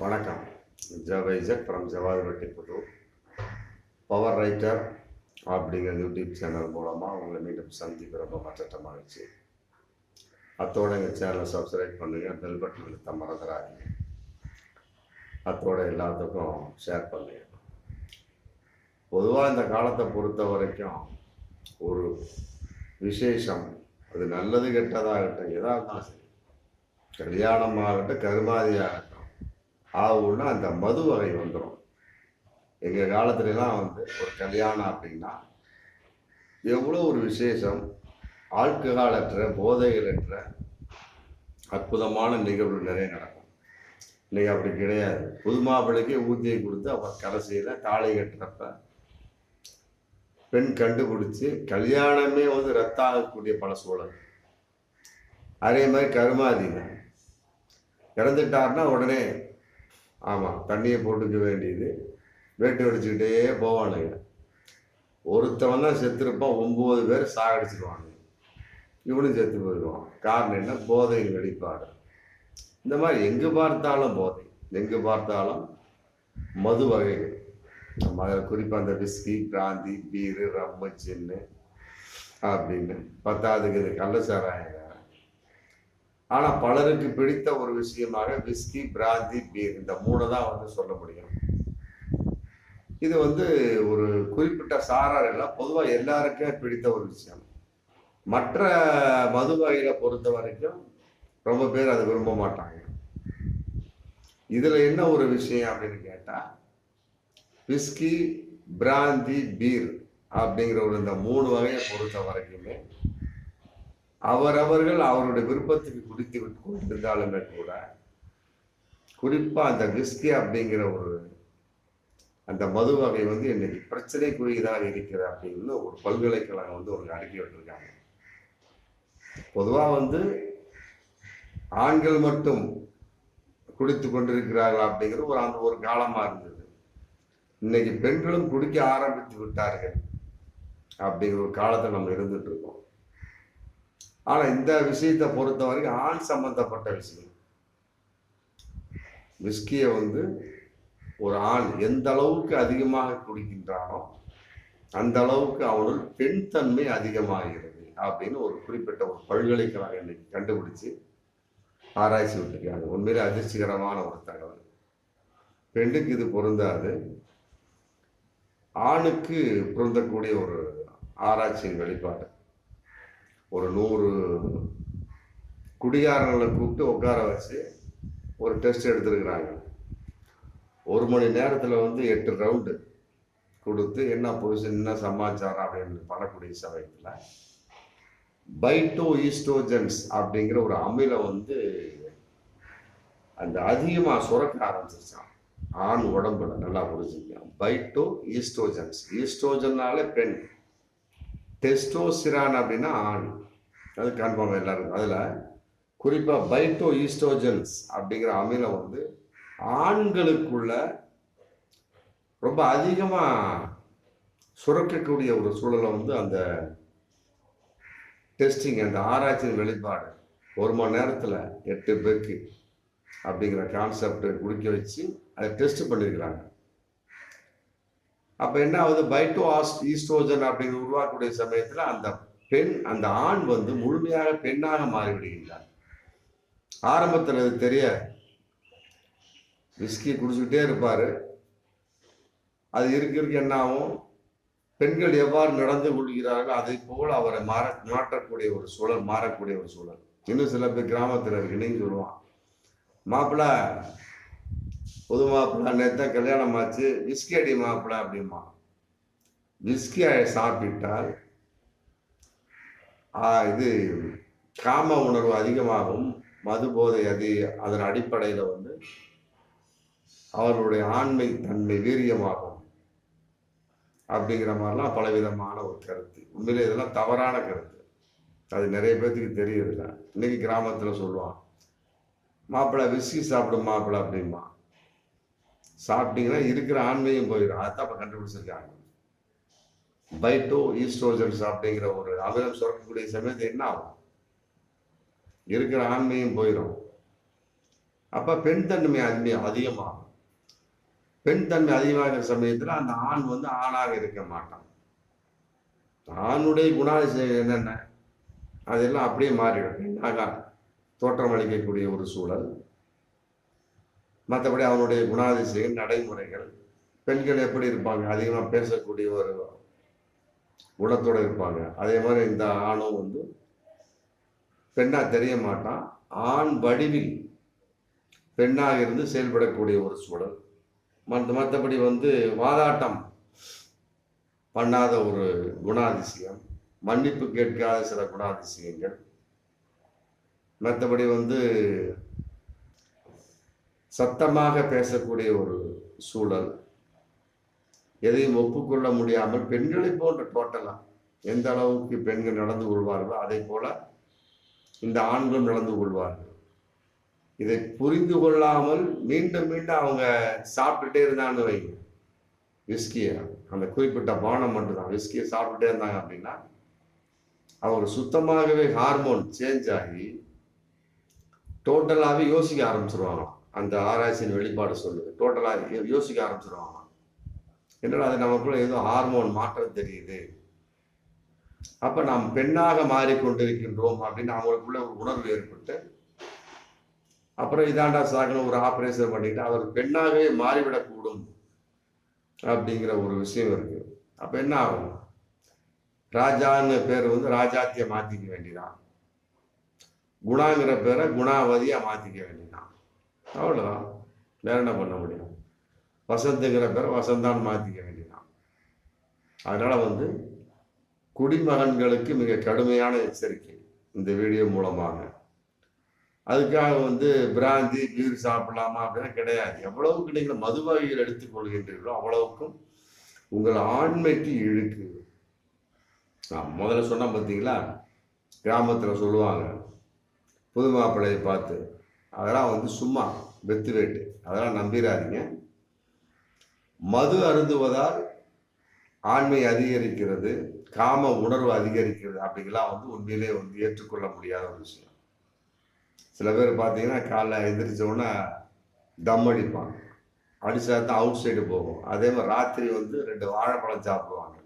வணக்கம். ஜவைஜக் from Jawad Vettipudur power writer அப்படிங்கிற YouTube channel மூலமாக உங்களை மீண்டும் சந்திப்பு ரொம்ப மற்ற மகிழ்ச்சி அத்தோட எங்கள் சேனலை சப்ஸ்கிரைப் பண்ணுங்கள் பெல் பட்டன் அழுத்த மறந்துடாதீங்க. அத்தோட எல்லாத்துக்கும் ஷேர் பண்ணுங்கள் பொதுவாக இந்த காலத்தை பொறுத்த வரைக்கும் ஒரு விசேஷம் அது நல்லது கெட்டதாகட்டும் எதாக இருந்தாலும் சரி. கல்யாணமாகட்டும் ஆகட்டும் ஆகும்னா அந்த மது வகை வந்துடும் எங்கள் காலத்துலலாம் வந்து ஒரு கல்யாணம் அப்படின்னா எவ்வளோ ஒரு விசேஷம் ஆல்கஹாலற்ற போதைகளற்ற அற்புதமான நிகழ்வு நிறைய நடக்கும். இன்னைக்கு அப்படி கிடையாது. புது ஊதியம் ஊத்தியை கொடுத்து அப்புறம் கடைசியில் தாலி கட்டுறப்ப பெண் கண்டுபிடிச்சி கல்யாணமே வந்து ரத்தாகக்கூடிய ஆகக்கூடிய பல சூழல். அதே மாதிரி கருமாதிங்க இறந்துட்டாருன்னா உடனே ஆமாம் தண்ணியை போட்டுக்க வேண்டியது. வேட்டு அடிச்சுக்கிட்டே போவானுங்க. ஒருத்தவன் தான் செத்துருப்பான் ஒம்பது பேர் சாகடிச்சிருவாங்க. இவனும் செத்து போயிடுவான். காரணம் என்ன? போதையின் வெளிப்பாடு. இந்த மாதிரி எங்கு பார்த்தாலும் போதை எங்கு பார்த்தாலும் மது வகைகள். நம்ம அதில் குறிப்பாக அந்த whisky brandy beer rum gin அப்படின்னு. பத்தாவதுக்கு இது கள்ள ஆனால் பலருக்கு பிடித்த ஒரு விஷயமாக விஸ்கி பிராந்தி பீர். இந்த மூணு தான் வந்து சொல்ல முடியும். இது வந்து ஒரு குறிப்பிட்ட சாரார் எல்லாம் பொதுவாக எல்லாருக்கும் பிடித்த ஒரு விஷயம். மற்ற மது வகைகளை பொறுத்த வரைக்கும் ரொம்ப பேர் அதை விரும்ப மாட்டாங்க. இதில் என்ன ஒரு விஷயம் அப்படின்னு கேட்டால் விஸ்கி பிராந்தி பீர் அப்படிங்கிற ஒரு இந்த மூணு வகையை பொறுத்த வரைக்குமே அவரவர்கள் அவருடைய விருப்பத்துக்கு குடித்து விட்டு கொண்டிருந்தாலுமே கூட குறிப்பாக அந்த விஸ்கி அப்படிங்கிற ஒரு அந்த மது வகை வந்து இன்னைக்கு பிரச்சனைக்குரியதாக இருக்கிறது அப்படின்னு ஒரு பல்கலைக்கழகம் வந்து ஒரு அறிக்கை விட்டுருக்காங்க. பொதுவாக வந்து ஆண்கள் மட்டும் குடித்து கொண்டிருக்கிறார்கள் அப்படிங்கிறது ஒரு அந்த ஒரு காலமாக இருந்தது. இன்னைக்கு பெண்களும் குடிக்க ஆரம்பித்து விட்டார்கள் அப்படிங்கிற ஒரு காலத்தை நம்ம இருந்துட்டு இருக்கோம். ஆனால் இந்த விஷயத்தை பொறுத்த வரைக்கும் ஆண் சம்பந்தப்பட்ட விஷயம். விஸ்கியை வந்து ஒரு ஆண் எந்த அளவுக்கு அதிகமாக குடிக்கின்றானோ அந்த அளவுக்கு அவனுள் பெண் தன்மை அதிகமாகிறது அப்படின்னு ஒரு குறிப்பிட்ட ஒரு பல்கலைக்கழகம் இன்னைக்கு கண்டுபிடிச்சு ஆராய்ச்சி விட்டுருக்காங்க. உண்மையிலே அதிர்ச்சிகரமான ஒரு தகவல். பெண்ணுக்கு இது பொருந்தாது. ஆணுக்கு பொருந்தக்கூடிய ஒரு ஆராய்ச்சியின் வெளிப்பாடு. ஒரு நூறு குடிகாரங்களை கூப்பிட்டு உட்கார வச்சு ஒரு டெஸ்ட் எடுத்துருக்குறாங்க. ஒரு மணி நேரத்தில் வந்து எட்டு ரவுண்டு கொடுத்து என்ன பொசிஷன் என்ன சமாச்சாரம் அப்படின்னு பண்ணக்கூடிய சமயத்தில் பைட்டோ ஈஸ்டோஜன்ஸ் அப்படிங்கிற ஒரு அமிலம் வந்து அந்த அதிகமாக சுரக்க ஆரம்பிச்சிருச்சான் ஆண் உடம்புல நல்லா புரிஞ்சுக்கலாம் பைட்டோ ஈஸ்டோஜன்ஸ் ஈஸ்டோஜன்னால பெண். டெஸ்டோசிரான் அப்படின்னா ஆண். அது கன்ஃபார்ம் எல்லாருக்கும். அதில் குறிப்பாக பைட்டோ ஈஸ்டோஜன்ஸ் அப்படிங்கிற அமிலம் வந்து ஆண்களுக்குள்ள ரொம்ப அதிகமாக சுரக்கக்கூடிய ஒரு சூழலை வந்து அந்த டெஸ்டிங் அந்த ஆராய்ச்சியின் வெளிப்பாடு. ஒரு மணி நேரத்தில் எட்டு பேருக்கு அப்படிங்கிற கான்செப்டை குடிக்க வச்சு அதை டெஸ்ட் பண்ணியிருக்கிறாங்க அப்போ என்ன ஆகுது? பைட்டோ ஆஸ் ஈஸ்ட்ரோஜன் அப்படிங்கிற உருவாக்கக்கூடிய சமயத்தில் அந்த பெண் அந்த ஆண் வந்து முழுமையாக பெண்ணாக மாறிவிடுகின்றார். ஆரம்பத்தில் அது தெரிய விஸ்கி குடிச்சுக்கிட்டே இருப்பார். அது இருக்க இருக்க என்ன ஆகும்? பெண்கள் எவ்வாறு நடந்து கொள்கிறார்கள்? அதை போல் அவரை மாற மாற்றக்கூடிய ஒரு சூழல் மாறக்கூடிய ஒரு சூழல். இன்னும் சில பேர் கிராமத்தில் இருக்கு நீங்க சொல்லுவான் மாப்பிள்ள புது மாப்பிள்ள நேற்று கல்யாணம் ஆச்சு விஸ்கி அடி மாப்பிள்ள அப்படிமா. விஸ்கி சாப்பிட்டால் இது காம உணர்வு அதிகமாகும். மது போதை அது அதன் அடிப்படையில் வந்து அவர்களுடைய ஆண்மை தன்மை வீரியமாகும். அப்படிங்கிற மாதிரிலாம் பலவிதமான ஒரு கருத்து. உண்மையிலே இதெல்லாம் தவறான கருத்து. அது நிறைய பேர்த்துக்கு தெரியறதில்ல. இன்னைக்கு கிராமத்தில் சொல்லுவான் மாப்பிள்ளை விஸ்கி சாப்பிடும் மாப்பிள்ளை அப்படிமா சாப்பிட்டீங்கன்னா இருக்கிற ஆண்மையும் போயிடும். அதான் இப்போ கண்டுபிடிச்சிருக்காங்க பைட்டோ ஈஸ்ட்ரோஜன்ஸ் அப்படிங்கிற ஒரு அமிலம் சுரக்கக்கூடிய சமயத்து என்ன ஆகும்? இருக்கிற ஆண்மையும் போயிடும். அப்போ பெண் தன்மை அதிக அதிகமாகும். பெண் தன்மை அதிகமாகிற சமயத்தில் அந்த ஆண் வந்து ஆணாக இருக்க மாட்டான். ஆணுடைய குணாதிசயம் என்னென்ன? அதெல்லாம் அப்படியே மாறிடும். பெண்ணாக தோற்றமளிக்கக்கூடிய ஒரு சூழல். மற்றபடி அவனுடைய குணாதிசயங்கள் நடைமுறைகள். பெண்கள் எப்படி இருப்பாங்க? அதிகமாக பேசக்கூடிய ஒரு குணத்தோடு இருப்பாங்க. அதே மாதிரி இந்த ஆணும் வந்து பெண்ணாக தெரிய மாட்டான் ஆண் வடிவில் பெண்ணாக இருந்து செயல்படக்கூடிய ஒரு சூழல். மற்ற மற்றபடி வந்து வாதாட்டம் பண்ணாத ஒரு குணாதிசயம் மன்னிப்பு கேட்காத சில குணாதிசயங்கள். மற்றபடி வந்து சத்தமாக பேசக்கூடிய ஒரு சூழல். எதையும் ஒப்புக்கொள்ள முடியாமல் பெண்களை போன்ற டோட்டலா எந்த அளவுக்கு பெண்கள் நடந்து கொள்வார்களோ அதை போல இந்த ஆண்களும் நடந்து கொள்வார்கள். இதை புரிந்து கொள்ளாமல் மீண்டும் மீண்டும் அவங்க சாப்பிட்டுட்டே இருந்தான்னு வைங்க. விஸ்கியை அந்த குறிப்பிட்ட பானம் மட்டும்தான். விஸ்கியை சாப்பிட்டுட்டே இருந்தாங்க அப்படின்னா அவங்க சுத்தமாகவே ஹார்மோன் சேஞ்ச் ஆகி டோட்டலாகவே யோசிக்க ஆரம்பிச்சிருவாங்களாம். அந்த ஆராய்ச்சியின் வெளிப்பாடு சொல்லுது. டோட்டலாக யோசிக்க ஆரம்பிச்சிருவாங்க. என்னடா அது நமக்குள்ள ஏதோ ஹார்மோன் மாற்றம் தெரியுது. அப்போ நாம் பெண்ணாக மாறிக்கொண்டிருக்கின்றோம் அப்படின்னு அவங்களுக்குள்ள ஒரு உணர்வு ஏற்பட்டு அப்புறம் இதாண்டா சாகனம் ஒரு ஆப்ரேஷன் பண்ணிட்டு அவர் பெண்ணாகவே மாறிவிடக்கூடும் அப்படிங்கிற ஒரு விஷயம் இருக்கு. அப்போ என்ன ஆகும்? ராஜான்னு பேர் வந்து ராஜாத்திய மாத்திக்க வேண்டியதான் குணாங்கிற பேரை குணாவதியா மாத்திக்க வேண்டியதான் அவ்வளோதான் வேற என்ன பண்ண முடியும்? வசந்துங்கிற பேரை வசந்தான்னு மாற்றிக்க வேண்டியதான் அதனால் வந்து குடிமகன்களுக்கு மிக கடுமையான எச்சரிக்கை இந்த வீடியோ மூலமாக. அதுக்காக வந்து பிராந்தி பீர் சாப்பிடலாமா அப்படின்னா கிடையாது. எவ்வளவுக்கு நீங்கள் மது வகைகள் எடுத்துக்கொள்கின்றீர்களோ அவ்வளவுக்கும் உங்கள் ஆண்மைக்கு இழுக்கு. நான் முதல்ல சொன்ன பார்த்தீங்களா கிராமத்தில் சொல்லுவாங்க. புது மாப்பிள்ளையை பார்த்து அதெல்லாம் வந்து சும்மா வெத்துவேட்டு அதெல்லாம் நம்பிடாதீங்க மது அருந்துவதால் ஆண்மை அதிகரிக்கிறது காம உணர்வு அதிகரிக்கிறது அப்படிங்கலாம் வந்து உண்மையிலே வந்து ஏற்றுக்கொள்ள முடியாத ஒரு விஷயம். சில பேர் பார்த்தீங்கன்னா காலைல எந்திரிச்ச தம் அடிப்பாங்க. அடிச்சா தான் அவுட் சைடு போகும். அதே மாதிரி ராத்திரி வந்து ரெண்டு வாழைப்பழம் சாப்பிடுவாங்க.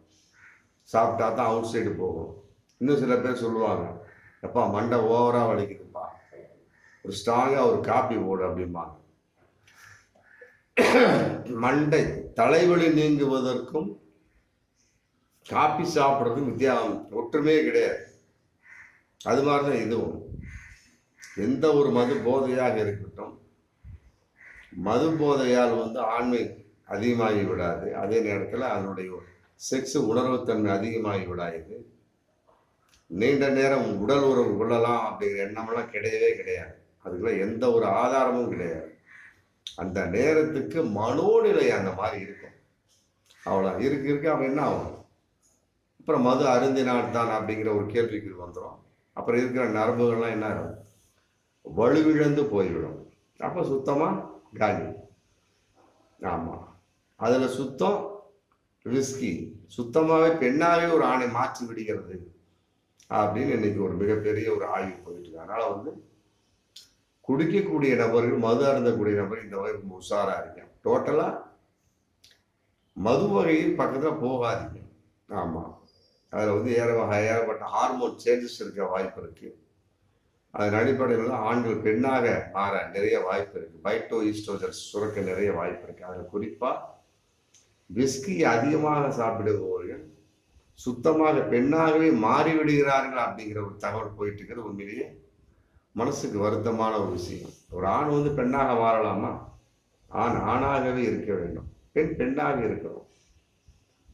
சாப்பிட்டா தான் அவுட் சைடு போகும். இன்னும் சில பேர் சொல்லுவாங்க எப்பா மண்டை ஓவராக வலிக்குது ஒரு ஸ்ட்ராங்காக ஒரு காப்பி போடு அப்படிம்பாங்க மண்டை தலைவலி நீங்குவதற்கும் காப்பி சாப்பிட்றதுக்கும் வித்தியாசம். ஒற்றுமையே கிடையாது. அது மாதிரி தான் இதுவும். எந்த ஒரு மது போதையாக இருக்கட்டும் மது போதையால் வந்து ஆண்மை அதிகமாகி விடாது. அதே நேரத்தில் அதனுடைய செக்ஸ் உணர்வுத்தன்மை அதிகமாகி விடாது. நீண்ட நேரம் உடல் உறவு கொள்ளலாம் அப்படிங்கிற எண்ணமெல்லாம் கிடையவே கிடையாது. அதுக்கெல்லாம் எந்த ஒரு ஆதாரமும் கிடையாது. அந்த நேரத்துக்கு மனோநிலை அந்த மாதிரி இருக்கும். அவ்வளோ இருக்கு இருக்கு அவன் என்ன ஆகும்? அப்புறம் மது அருந்தினால் தான் அப்படிங்கிற ஒரு கேள்விக்கு வந்துடும் அப்புறம் இருக்கிற நரம்புகள்லாம் என்ன ஆகும்? வலுவிழந்து போய்விடும். அப்போ சுத்தமாக காலி. ஆமாம் அதில் சுத்தம் ரிஸ்கி சுத்தமாகவே பெண்ணாகவே ஒரு ஆணை மாற்றி விடுகிறது அப்படின்னு இன்னைக்கு ஒரு மிகப்பெரிய ஒரு ஆய்வு போயிட்டு இருக்கு. அதனால் வந்து குடிக்கக்கூடிய நபர்கள் மது அருந்தக்கூடிய நபர்கள் இந்த வகை ரொம்ப உஷாரா இருக்கேன் மது வகையில் பக்கத்தில் போகாதீங்க. ஆமாம் அதில் வந்து ஏற வகை ஏகப்பட்ட ஹார்மோன் சேஞ்சஸ் இருக்க வாய்ப்பு இருக்குது அதன் அடிப்படையில் ஆண்கள் பெண்ணாக மாற நிறைய வாய்ப்பு இருக்குது பைட்டோ ஈஸ்டோஜன்ஸ் சுரக்க நிறைய வாய்ப்பு இருக்குது அதில் குறிப்பாக விஸ்கி அதிகமாக சாப்பிடுபவர்கள் சுத்தமாக பெண்ணாகவே மாறிவிடுகிறார்கள் அப்படிங்கிற ஒரு தகவல் போயிட்டு இருக்கிறது உண்மையிலேயே. மனசுக்கு வருத்தமான ஒரு விஷயம். ஒரு ஆண் வந்து பெண்ணாக மாறலாமா? ஆண் ஆணாகவே இருக்க வேண்டும். பெண் பெண்ணாக இருக்கணும்.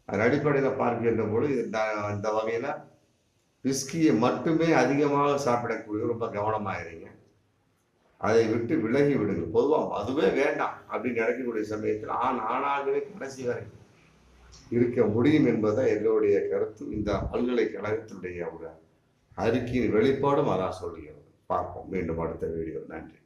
அதன் அடிப்படையில் பார்க்கின்ற பொழுது இந்த இந்த வகையில் விஸ்கியை மட்டுமே அதிகமாக சாப்பிடக்கூடிய ரொம்ப கவனமாகிறீங்க அதை விட்டு விலகி விடுங்க பொதுவாக அதுவே வேண்டாம் அப்படின்னு நினைக்கக்கூடிய சமயத்தில் ஆண் ஆணாகவே கடைசி வரை இருக்க முடியும் என்பதை எங்களுடைய கருத்து இந்த பல்கலைக்கழகத்தினுடைய ஒரு அறிக்கையின் வெளிப்பாடும் அதான் சொல்லுகிறது பார்ப்போம். மீண்டும் அடுத்த வீடியோ நன்றி.